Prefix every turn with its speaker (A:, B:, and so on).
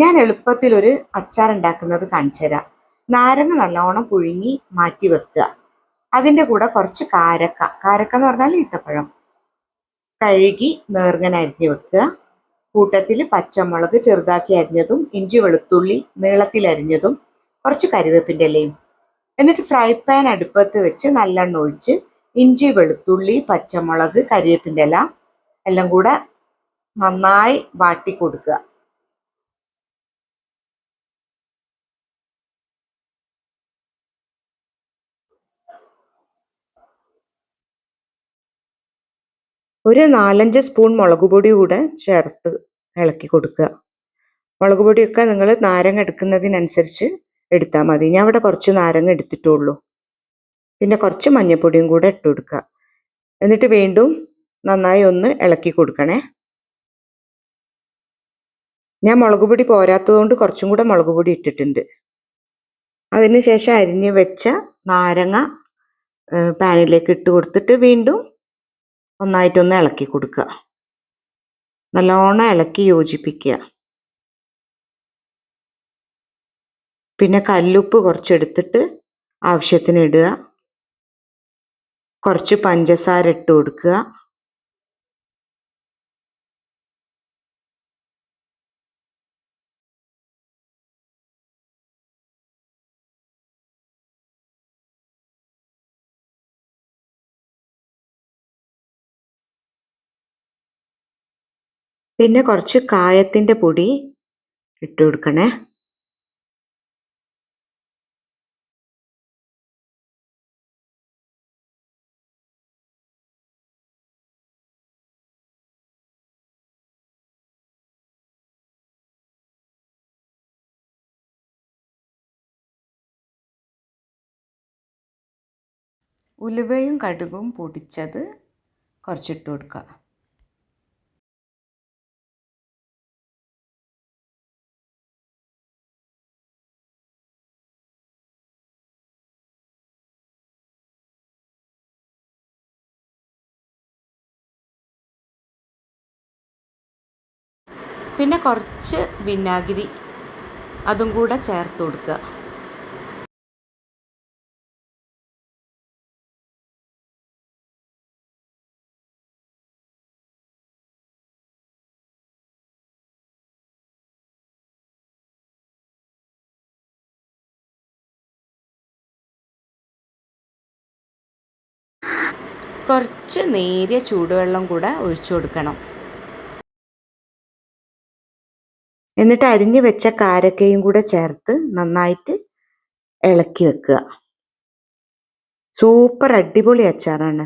A: ഞാൻ എളുപ്പത്തിൽ ഒരു അച്ചാർ ഉണ്ടാക്കുന്നത് കാണിച്ചു തരാം. നാരങ്ങ നല്ലോണം പുഴുങ്ങി മാറ്റി വെക്കുക. അതിന്റെ കൂടെ കുറച്ച് കാരക്ക. കാരക്ക എന്ന് പറഞ്ഞാൽ ഈത്തപ്പഴം. കഴുകി നേർങ്ങനെ അരിഞ്ഞു വെക്കുക. കൂട്ടത്തിൽ പച്ചമുളക് ചെറുതാക്കി അരിഞ്ഞതും ഇഞ്ചി വെളുത്തുള്ളി നീളത്തിൽ അരിഞ്ഞതും കുറച്ച് കരിവേപ്പിന്റെ ഇലയും. എന്നിട്ട് ഫ്രൈ പാൻ അടുപ്പത്ത് വെച്ച് നല്ലെണ്ണ ഒഴിച്ച് ഇഞ്ചി വെളുത്തുള്ളി പച്ചമുളക് കരിവേപ്പിന്റെ ഇല എല്ലാം കൂടെ നന്നായി വാട്ടി കൊടുക്കുക. ഒരു നാലഞ്ച് സ്പൂൺ മുളക് പൊടി കൂടെ ചേർത്ത് ഇളക്കി കൊടുക്കുക. മുളക് പൊടിയൊക്കെ നിങ്ങൾ നാരങ്ങ എടുക്കുന്നതിനനുസരിച്ച് എടുത്താൽ മതി. ഞാൻ അവിടെ കുറച്ച് നാരങ്ങ എടുത്തിട്ടുള്ളൂ. പിന്നെ കുറച്ച് മഞ്ഞൾപ്പൊടിയും കൂടെ ഇട്ട് കൊടുക്കുക. എന്നിട്ട് വീണ്ടും നന്നായി ഒന്ന് ഇളക്കി കൊടുക്കണേ. ഞാൻ മുളക് പൊടി പോരാത്തതുകൊണ്ട് കുറച്ചും കൂടെ മുളക് പൊടി ഇട്ടിട്ടുണ്ട്. അതിനുശേഷം അരിഞ്ഞ് വെച്ച നാരങ്ങ പാനിലേക്ക് ഇട്ട് കൊടുത്തിട്ട് വീണ്ടും ഒന്നായിട്ടൊന്ന് ഇളക്കി കൊടുക്കുക. നല്ലോണം ഇളക്കി യോജിപ്പിക്കുക. പിന്നെ കല്ലുപ്പ് കുറച്ചെടുത്തിട്ട് ആവശ്യത്തിന് ഇടുക. കുറച്ച് പഞ്ചസാര ഇട്ട് കൊടുക്കുക. പിന്നെ കുറച്ച് കായത്തിന്റെ പൊടി ഇട്ട് കൊടുക്കണേ. ഉലുവയും കടുകും പൊടിച്ചത് കുറച്ചിട്ട് കൊടുക്കുക. പിന്നെ കുറച്ച് വിനാഗിരി അതും കൂടെ ചേർത്ത് കൊടുക്കുക. കുറച്ച് നേരിയ ചൂടുവെള്ളം കൂടെ ഒഴിച്ചു കൊടുക്കണം. എന്നിട്ട് അരിഞ്ഞു വെച്ച കാരക്കയും കൂടെ ചേർത്ത് നന്നായിട്ട് ഇളക്കി വെക്കുക. സൂപ്പർ അടിപൊളി അച്ചാറാണ്.